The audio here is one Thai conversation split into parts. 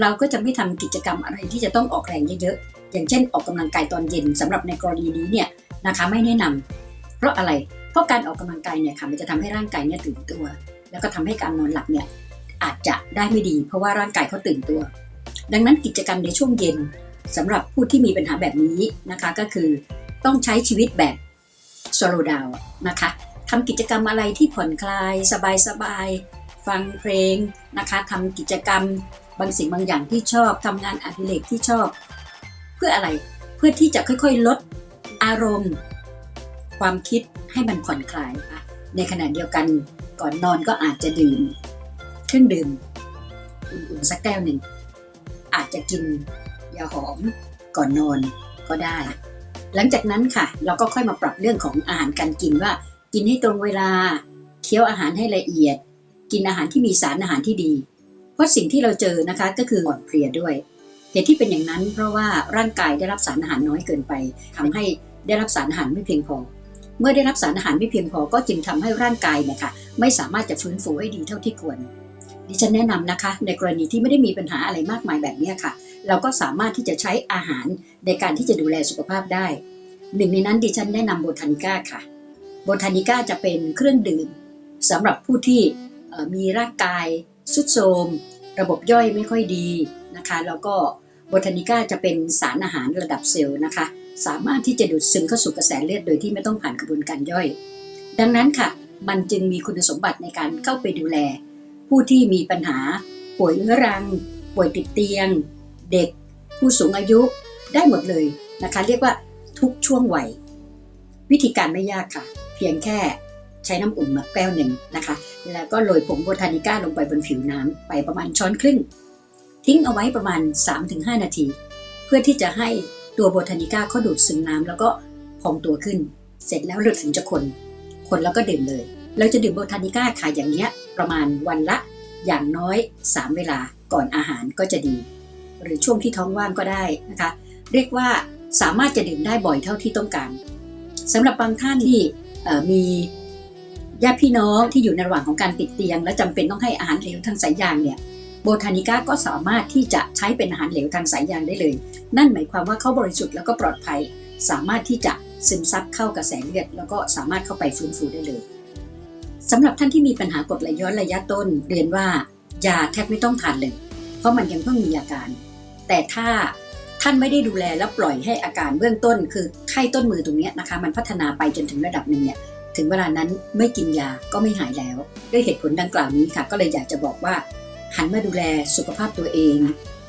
เราก็จะไม่ทำกิจกรรมอะไรที่จะต้องออกแรงเยอะๆ อย่างเช่นออกกำลังกายตอนเย็นสำหรับในกรณีนี้เนี่ยนะคะไม่แนะนำเพราะอะไร เพราะการออกกำลังกายเนี่ยค่ะมันจะทำให้ร่างกายเนี่ยตื่นตัว แล้วก็ทำให้การนอนหลับเนี่ยอาจจะได้ไม่ดี เพราะว่าร่างกายเขาตื่นตัว ดังนั้นกิจกรรมในช่วงเย็นสำหรับผู้ที่มีปัญหาแบบนี้นะคะก็คือต้องใช้ชีวิตแบบ slow down นะคะทำกิจกรรมอะไรที่ผ่อนคลาย สบายๆฟังเพลงนะคะทำกิจกรรม บางสิ่งบางอย่างที่ชอบทำงานอดิเรกที่ชอบ เพื่ออะไรเพื่อที่จะค่อยๆ ลดอารมณ์ ความคิดให้มันผ่อนคลายในขณะเดียวกันก่อนนอนก็อาจจะดื่ม เครื่องดื่มอุ่นๆสักแก้วหนึ่ง อาจจะกินยาหอมก่อนนอนก็ได้ หลังจากนั้นค่ะ เราก็ค่อยมาปรับเรื่องของอาหารการกินว่า กินให้ตรงเวลา เคี้ยวอาหารให้ละเอียด กินอาหารที่มีสารอาหารที่ดี เพราะสิ่งที่เราเจอนะคะก็คืออ่อนเพลียด้วย เหตุที่เป็นอย่างนั้น เพราะว่าร่างกายได้รับสารอาหารน้อยเกินไปทำให้ได้รับสารอาหารไม่เพียงพอ เมื่อได้รับสารอาหารไม่เพียงพอก็จึงทำให้ร่างกายเนี่ยค่ะไม่สามารถจะฟื้นฟูให้ดีเท่าที่ควร ดิฉันแนะนำนะคะ ในกรณีที่ไม่ได้มีปัญหาอะไรมากมายแบบนี้ค่ะ เราก็สามารถที่จะใช้อาหารในการที่จะดูแลสุขภาพได้ หนึ่งในนั้นดิฉันแนะนำโบทานิก้าค่ะโบทานิก้าจะเป็นเครื่องดื่มสำหรับผู้ที่มีร่างกาย สุดโทมระบบย่อยไม่ค่อยดีนะคะ แล้วก็โบทานิก้าจะเป็นสารอาหารระดับเซลล์นะคะ สามารถที่จะดูดซึมเข้าสู่กระแสเลือดโดยที่ไม่ต้องผ่านกระบวนการย่อย ดังนั้นค่ะ มันจึงมีคุณสมบัติในการเข้าไปดูแล ผู้ที่มีปัญหา ป่วยเรื้อรัง ป่วยติดเตียง เด็ก ผู้สูงอายุได้หมดเลยนะคะ เรียกว่าทุกช่วงวัย วิธีการไม่ยากค่ะ เพียงแค่ ใช้น้ำอุ่นมาแก้วหนึ่งนะคะ แล้วก็โรยผงโบทานิก้าลงไปบนผิวน้ำไปประมาณช้อนครึ่ง ทิ้งเอาไว้ประมาณ 3-5 นาที เพื่อที่จะให้ตัวโบทานิก้าเขาดูดซึมน้ำแล้วก็พองตัวขึ้น เสร็จแล้วเราถึงจะคน คนแล้วก็ดื่มเลย เราจะดื่มโบทานิก้าขายอย่างเนี้ยประมาณวันละอย่างน้อย 3 เวลาก่อนอาหารก็จะดี หรือช่วงที่ท้องว่างก็ได้นะคะ เรียกว่าสามารถจะดื่มได้บ่อยเท่าที่ต้องการสำหรับบางท่านที่มี ญาติพี่น้องที่อยู่ในระหว่างของการติดเตียง และจำเป็นต้องให้อาหารเหลวทางสายยางเนี่ยโบทานิก้าก็สามารถที่จะใช้เป็นอาหารเหลวทางสายยางได้เลย นั่นหมายความว่าเขาบริสุทธิ์แล้วก็ปลอดภัย สามารถที่จะซึมซับเข้ากระแสเลือดแล้วก็สามารถเข้าไปฟื้นฟูได้เลยสำหรับท่านที่มีปัญหากดไหลย้อนระยะต้น เรียนว่ายาแทบไม่ต้องทานเลย เพราะมันยังเพิ่งมีอาการ แต่ถ้าท่านไม่ได้ดูแลแล้วปล่อยให้อาการเบื้องต้น คือไข้ต้นมือตรงนี้นะคะ มันพัฒนาไปจนถึงระดับหนึ่งเนี่ย ถึงเวลานั้นไม่กินยาก็ไม่หายแล้ว ด้วยเหตุผลดังกล่าวนี้ค่ะ ก็เลยอยากจะบอกว่า หันมาดูแลสุขภาพตัวเอง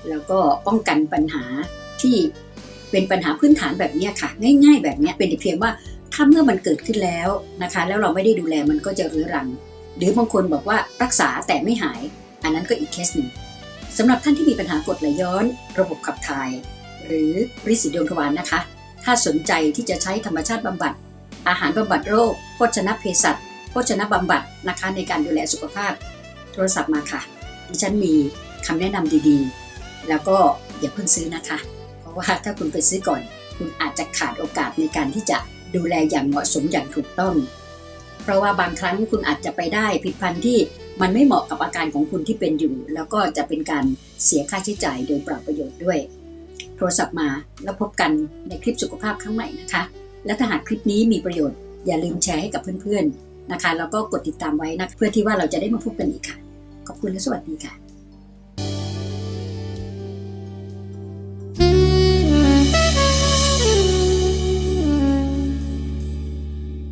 แล้วก็ป้องกันปัญหาที่เป็นปัญหาพื้นฐานแบบนี้ค่ะ ง่าย ๆ แบบนี้เป็นเพียงว่าถ้าเมื่อมันเกิดขึ้นแล้วนะคะ แล้วเราไม่ได้ดูแลมันก็จะเรื้อรัง หรือบางคนบอกว่ารักษาแต่ไม่หาย อันนั้นก็อีกเคสหนึ่งสำหรับท่านที่มีปัญหากรดไหลย้อน ระบบขับถ่าย หรือริดสีดวงทวารนะคะ ถ้าสนใจที่จะใช้ธรรมชาติบำบัด อาหารบำบัดโรคโภชนะเภสัชโภชนะบำบัดนะคะในการดูแลสุขภาพ โทรศัพท์มาค่ะ ดิฉันมีคำแนะนำดีๆ แล้วก็อย่าเพิ่งซื้อนะคะ เพราะว่าถ้าคุณไปซื้อก่อน คุณอาจจะขาดโอกาสในการที่จะดูแลอย่างเหมาะสมอย่างถูกต้อง เพราะว่าบางครั้งคุณอาจจะไปได้ผิดพันธุ์ที่มันไม่เหมาะกับอาการของคุณที่เป็นอยู่ แล้วก็จะเป็นการเสียค่าใช้จ่ายโดยเปล่าประโยชน์ด้วย โทรศัพท์มาแล้วพบกันในคลิปสุขภาพครั้งใหม่นะคะ และถ้าหากคลิปนี้มีประโยชน์ อย่าลืมแชร์ให้กับเพื่อนๆนะคะแล้วก็กดติดตามไว้นะเพื่อที่ว่าเราจะได้มาพบกันอีกค่ะ ขอบคุณและสวัสดีค่ะ